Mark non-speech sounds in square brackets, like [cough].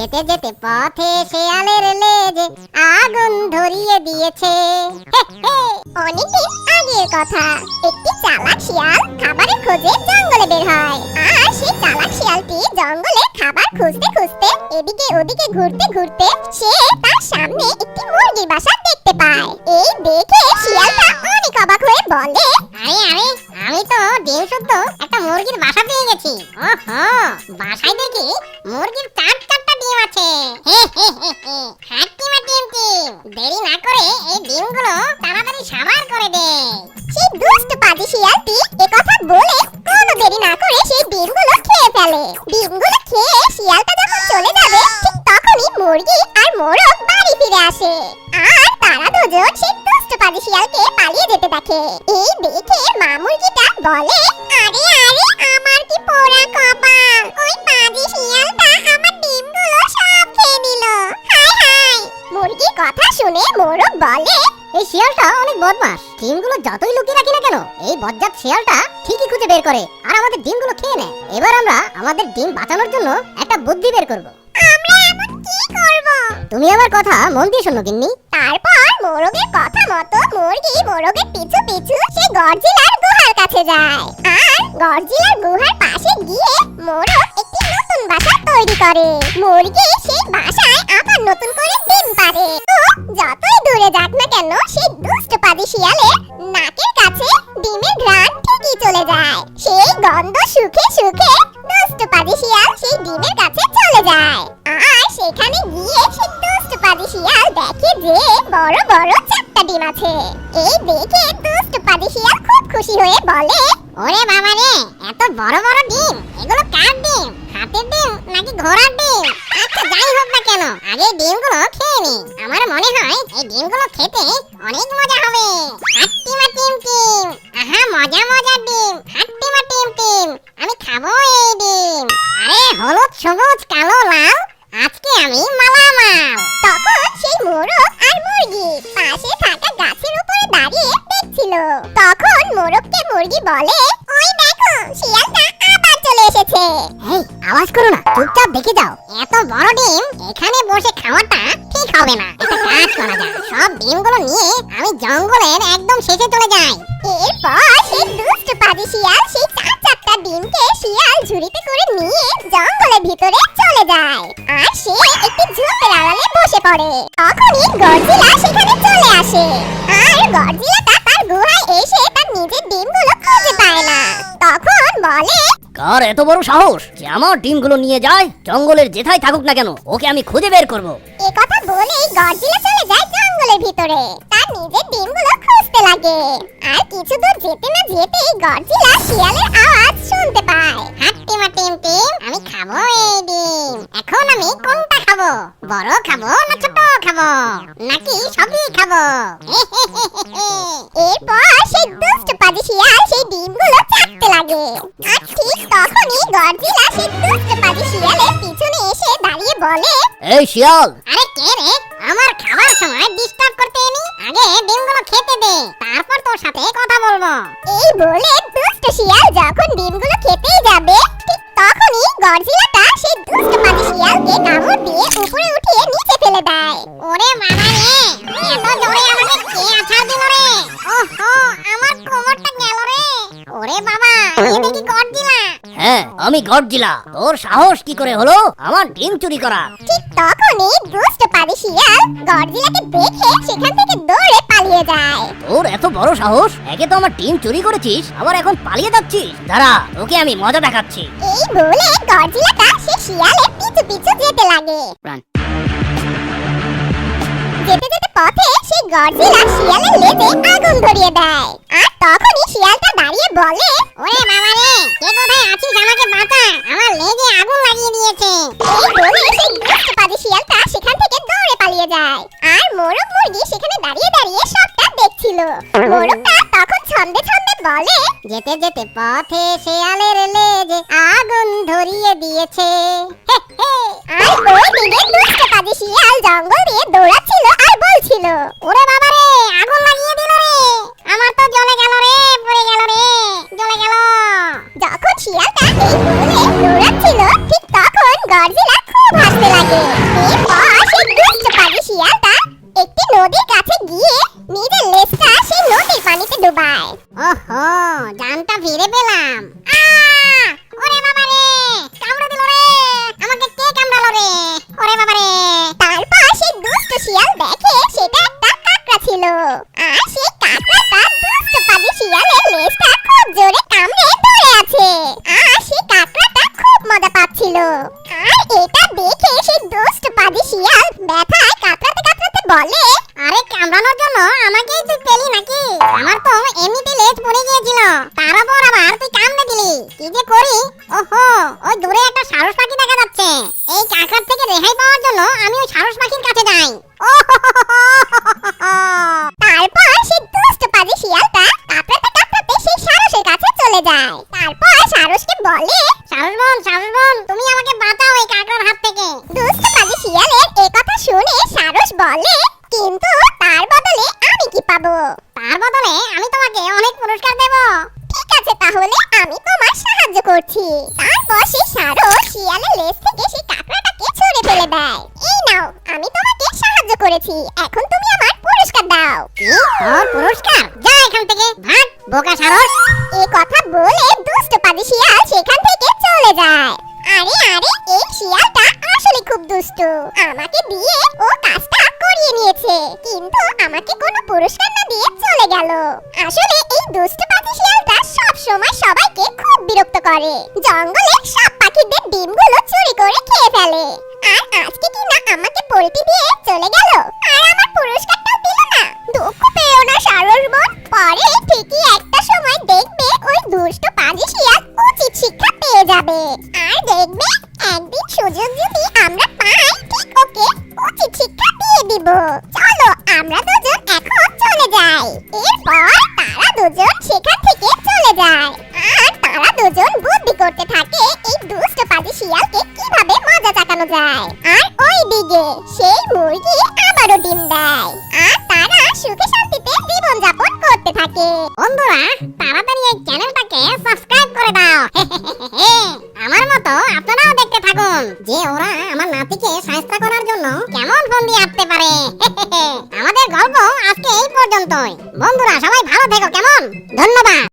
যেতে যেতে পথে শেয়ালের লেজে আগুন ধরিয়ে দিয়েছে। অনেকদিন আগের কথা, একটি চালাক শিয়াল খাবারের খোঁজে জঙ্গলে বের হয়। আর সেই চালাক শিয়ালটি জঙ্গলে খাবার খুঁজতে খুঁজতে এদিকে ওদিকে ঘুরতে ঘুরতে সে তার সামনে একটি মুরগির বাসা দেখতে পায়। এই দেখে শিয়ালটা অনেক অবাক হয়ে বলে, আরে আরে, আমি তো ডিম শুদ্ধ একটা মুরগির বাসা পেয়ে গেছি। ওহো, বাসায় দেখি মুরগির চার চারটা ডিম আছে। হে হে হে হে হাট্টিমা ডিম টিম, দেরি না করে এই ডিমগুলো তাড়াতাড়ি সাবার করে দে। সেই দুষ্ট শিয়ালটি বলে কোনো দেরি না করে সেই ডিমগুলো খেয়ে ফেলে। ডিমগুলো খেয়ে শিয়ালটা যখন চলে যাবে, ঠিক তখনই মুরগি আর মোরগ বাড়ি ফিরে আসে। আর তারা দুজন সেই দুষ্ট শিয়ালকে পালিয়ে যেতে দেখে। এই দেখে মা মুরগিটা বলে, আরে আরে, আমার কি পোড়া বলে এই শিয়ালটা অনেক বদমাস ডিমগুলো যতই লুকিয়ে রাখি না কেন এই বজ্জাত শিয়ালটা ঠিকই খুঁজে বের করে আর আমাদের ডিমগুলো খেয়ে নেয়। এবার আমরা আমাদের ডিম বাঁচানোর জন্য একটা বুদ্ধি বের করব। আমরা এমন কি করব? তুমি আমার কথা মন দিয়ে শোনো গিন্নি। তারপর মোরগের কথা মতো মুরগি মোরগের পিছু পিছু সে গর্জিলার গুহার কাছে যায়। আর গর্জিলার গুহার পাশে গিয়ে মোরগ একটি নতুন বাসা তৈরি করে। মুরগি সেই বাসায় আবার নতুন করে ডিম পারে তো যতই দূরে যাক না কেন, সেই দুষ্ট পাদি শিয়ালে নাকের কাছে ডিমের ঘ্রাণ ঠিকই চলে যায়। সেই গন্ধ সুখে সুখে দুষ্ট পাদি শিয়াল সেই ডিমের কাছে চলে যায়। আর সেখানে গিয়ে সে দুষ্ট পাদি শিয়াল দেখে যে বড় বড় চারটা ডিম আছে। এই দেখে দুষ্ট পাদি শিয়াল খুব খুশি হয়ে বলে, ওরে বাবা রে এত বড় বড় ডিম, এগুলো কার ডিম? হাতের ডিম নাকি ঘোড়ার ডিম? আচ্ছা যাই হোক না কেন। আগে ডিমগুলো খেয়ে নি। আমার মনে হয় এই ডিমগুলো খেতে অনেক মজা হবে। হাট্টিমা টিম টিম। আহা, মজা মজা ডিম। হাট্টিমা টিম টিম। আমি খাব এই ডিম। আরে, হলুদ, সবুজ, কালো, লাল। আজকে আমি মালামাল। তখন সেই মোরগ আর মুরগি পাশে থাকা গাছের উপরে দাঁড়িয়ে দেখছিল। তখন মোরগকে মুরগি বলে, ওই দেখো চলে এসেছে। এই, আওয়াজ করো না, চুপচাপ দেখে যাও। এত বড় ডিম, এখানে বসে খাওয়াটা ঠিক হবে না। একটা কাজ করা যায় সব ডিমগুলো নিয়ে আমি জঙ্গলের একদম শেষে চলে যাই। এরপর সেই দুষ্ট পাজি শিয়াল সেই চার চারটা ডিমকে শিয়াল ঝুড়িতে করে নিয়ে জঙ্গলের ভিতরে চলে যায়। আর সে একটি ঝোপের আড়ালে বসে পড়ে। তখনই গর্জিলা সেখানে চলে আসে। আর গর্জিলাটা তার গুহায় এসে তার নিজের ডিমগুলো খুঁজে পায় না। তখন বলে কার এত বড় সাহস যে আমার ডিমগুলো নিয়ে যায়, জঙ্গলের যেথায় থাকুক না কেন, ওকে আমি খুঁজে বের করব। এ কথা বলেই গর্জিলা চলে যায় জঙ্গলের ভিতরে। তার নিজের ডিমগুলো খুঁজতে লাগে। আর কিছু দূর যেতে না যেতেই গর্জিলা শিয়ালের আওয়াজ শুনতে পায়। হাট্টিমা টিম টিম আমি খাব এই ডিম। এখন আমি কোনটা খাব? বড় খাব না ছোট খাব? নাকি সবই খাব? [laughs] এরপর সেই দুষ্ট পাজি শিয়াল সেই ডিমগুলো চাটতে লাগে। আর ঠিক তখনই গর্জিলা সেই দুষ্ট পাজি শিয়ালের পিছনে এসে দাঁড়িয়ে বলে এই শিয়াল! আরে কে রে? আমার খাবার সময় তারপর তোর সাথে কথা বলব। এই বলে দুষ্ট শিয়াল যখন ডিমগুলো খেতেই যাবে ঠিক তখনই গর্জিলাটা সেই দুষ্ট পাজি শিয়ালকে কামড় দিয়ে উপরে উঠিয়ে নিচে ফেলে দেয়। ওরে বাবা রে এত জোরে আমাকে কে আছাড় দিল রে? ওহো আমার কোমরটা গেল রে। ওরে বাবা এ দেখি গর্জিলা। হ্যাঁ আমি গর্জিলা। তোর সাহস কি করে হলো? আমার ডিম চুরি করা ঠিক তখনই দুষ্ট পাজি শিয়াল গর্জিলাকে দেখে সেখান যায় তোর এত বড় সাহস? একে তো আমার ডিম চুরি করেছিস আবার এখন পালিয়ে যাচ্ছিস। দাঁড়া ওকে আমি মজা দেখাচ্ছি। এই বলে গর্জিলাটা সে শিয়ালের পিছু পিছু যেতে লাগে. যেতে যেতে পথে সেই গর্জিলা শিয়ালের লেজে আগুন ধরিয়ে দেয়। আর তখনই শিয়ালটা দাঁড়িয়ে বলে ওরে বাবা রে কে কোথায় আছিস আমাকে বাঁচা? আমার লেজে আগুন লাগিয়ে দিয়েছে। এই বলে সেই দুষ্টপাদি শিয়ালটা সেখান থেকে দৌড়ে পালিয়ে যায়। আর মোরগ মুরগি সেখানে দাঁড়িয়ে দাঁড়িয়ে সবটা ছিল মোরগটা তখন ছন্দে ছন্দে বলে, যেতে যেতে পথে শেয়ালের লেজে আগুন ধরিয়ে দিয়েছে। আর ওই দিকে দুষ্ট কাজে শিয়াল জঙ্গল দিয়ে দৌড়াচ্ছিল আর বলছিল, ওরে বাবা রে, আগুন লাগিয়ে দিল রে। আমার তো জ্বলে গেল রে, পড়ে গেল রে, জ্বলে গেল। যখন শিয়ালটা এই বলে দৌড়াচ্ছিল, ঠিক তখন গর্জিলা খুব হাসতে লাগে। এরপর সেই দুষ্ট কাজে শিয়ালটা একটি নদীর কাছে গিয়ে পায় ওহো, জানটা ফিরে পেলাম। ওরে বাবা রে কামড়া দিল রে, আমাকে কে কামড়ালো রে? ওরে বাবা রে। তারপর সেই দুষ্ট শিয়াল দেখে সেটা একটা কাকড়া ছিল। আর সেই কাকড়াটা দুষ্ট পাজি শিয়ালের লেজটা খুব জোরে কামড়ে ধরে আছে। আর সেই কাকড়াটা খুব মজা পাচ্ছিল। আর এটা দেখে সেই দুষ্ট পাজি শিয়াল ব্যথা জন্য আমি ওই সারস পাখির করেছি এখন তুমি আমার পুরস্কার দাও। কি? তোর পুরস্কার? যা এখান থেকে, ভাগ, বোকা সারস এই কথা বলে দুষ্ট পাজি শিয়াল সেখান থেকে চলে যায়। আরে আরে, এই শিয়ালটা আসলে খুব দুষ্টু। আমাকে দিয়ে ও কাজটা করিয়ে নিয়েছে, কিন্তু আমাকে কোনো পুরস্কার না দিয়ে চলে গেল। আসলে এই দুষ্ট পাখি শিয়ালটা সব সময় সবাইকে খুব বিরক্ত করে। জঙ্গলে সব পাখিদের ডিমগুলো চুরি করে খেয়ে ফেলে। আর আজকে কি না আমাকে পোল্টি দিয়ে চলে গেল? আর আমার পুরস্কারটাও দিল না। দুঃখ পেও না, সারস বোন। পরে ঠিকই একটা সময় দেখবে ওই দুষ্ট পাজি শিয়াল উচিত শিক্ষা পেয়ে যাবে। আর দেখবে একদিন সুযোগ যদি আমরা পাই, ঠিক ওকে উচিত শিক্ষা দিয়ে দিব। চলো, আমরা দুজন এখন চলে যাই। এরপর তারা দুজন সেখান থেকে চলে যায়। আর তারা দুজন বুদ্ধি করতে থাকে এই দুষ্ট পাজি শিয়ালকে কীভাবে চাকানো যায়। আর ওই দিকে, সেই মুরগি আবারও ডিম দেয়। আর তারা সুখে শান্তিতে জীবন যাপন করতে থাকে। বন্ধুরা তাড়াতাড়ি এই চ্যানেলটাকে সাবস্ক্রাইব করে দাও। [laughs] আমার মতো আপনারাও দেখতে থাকুন, যে ওরা আমার নাতিকে সাহায্য করার জন্য কেমন ফন্দি আটতে পারে। [laughs] আমাদের গল্প আজকে এই পর্যন্তই। বন্ধুরা, সবাই ভালো থেকো, কেমন? ধন্যবাদ।